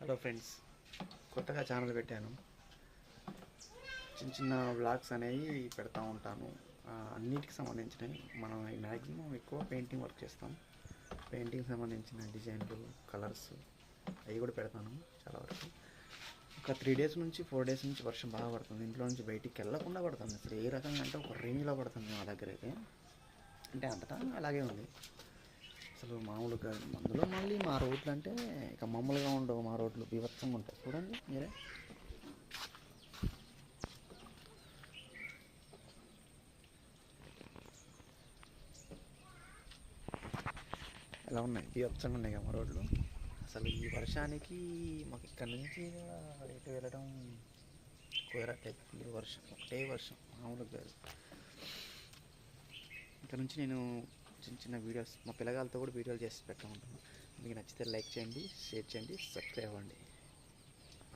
Hello friends కొత్తగా channel పెట్టాను. చిన్న చిన్న వ్లాగ్స్ అనేవి పెడతా ఉంటాను. అన్నిటికి సంబంధించినవి. మనం మ్యాక్సిమం ఎక్కువ పెయింటింగ్ వర్క్ చేస్తాం. పెయింటింగ్ సంబంధించిన డిజైన్లు కలర్స్ అవి కూడా పెడతాను చాలా వరకు. ఒక త్రీ డేస్ నుంచి ఫోర్ డేస్ నుంచి వర్షం బాగా పడుతుంది. ఇంట్లో నుంచి బయటికి వెళ్ళకుండా పడుతుంది. అసలు ఏ రకంగా అంటే ఒక రేంజ్లో పడుతుంది మా దగ్గర అయితే. అంటే అంతటా అలాగే ఉంది. అసలు మామూలుగా అందులో మళ్ళీ మా రోడ్లు అంటే ఇక మామూలుగా ఉండవు మా రోడ్లు బీభత్సంగా ఉంటాయి. చూడండి మీరే. ఎలా ఉన్నాయి? బీభత్సంగా ఉన్నాయి కదా మా రోడ్లు. అసలు ఈ వర్షానికి మాకు ఇక్కడ నుంచి ఎటు వెళ్ళడం కుదరట్లేదు. ఈ వర్షం ఒకటే వర్షం మామూలుగా కాదు. ఇక్కడ నుంచి నేను చిన్న చిన్న వీడియోస్ మా పిల్లగాలతో కూడా వీడియోలు చేసి పెట్టా ఉంటాను. మీకు నచ్చితే లైక్ చేయండి షేర్ చేయండి సబ్స్క్రైబ్ అవ్వండి.